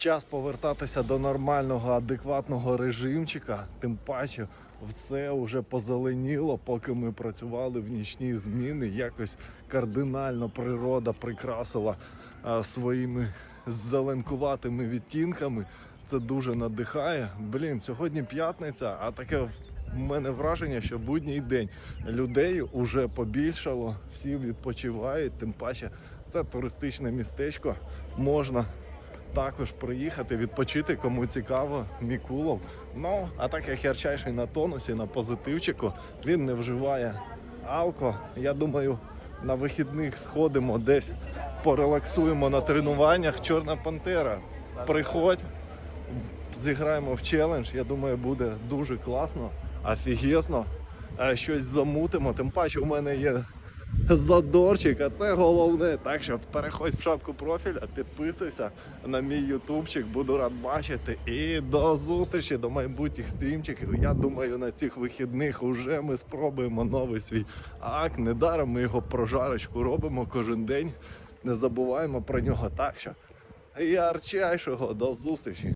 Час повертатися до нормального, адекватного режимчика. Тим паче, все вже позеленіло, поки ми працювали в нічні зміни. Якось кардинально природа прикрасила а, своїми зеленкуватими відтінками. Це дуже надихає. Блін, сьогодні п'ятниця, а таке в мене враження, що будній день людей уже побільшало, всі відпочивають. Тим паче, це туристичне містечко. Можна також приїхати, відпочити, кому цікаво, Мікулов. Ну, а так як ярчайший на тонусі, на позитивчику, він не вживає алко. Я думаю, на вихідних сходимо десь, порелаксуємо на тренуваннях. Чорна пантера. Приходь, зіграємо в челендж. Я думаю, буде дуже класно, офігезно. Е, Щось замутимо. Тим паче у мене є задорчик, а це головне. Так що переходь в шапку профіля, підписуйся на мій ютубчик, буду рад бачити. І до зустрічі, до майбутніх стрімчиків. Я думаю, на цих вихідних уже ми спробуємо новий свій ак. Недаром ми його прожарочку робимо кожен день. Не забуваємо про нього. Так що ярчайшого до зустрічі.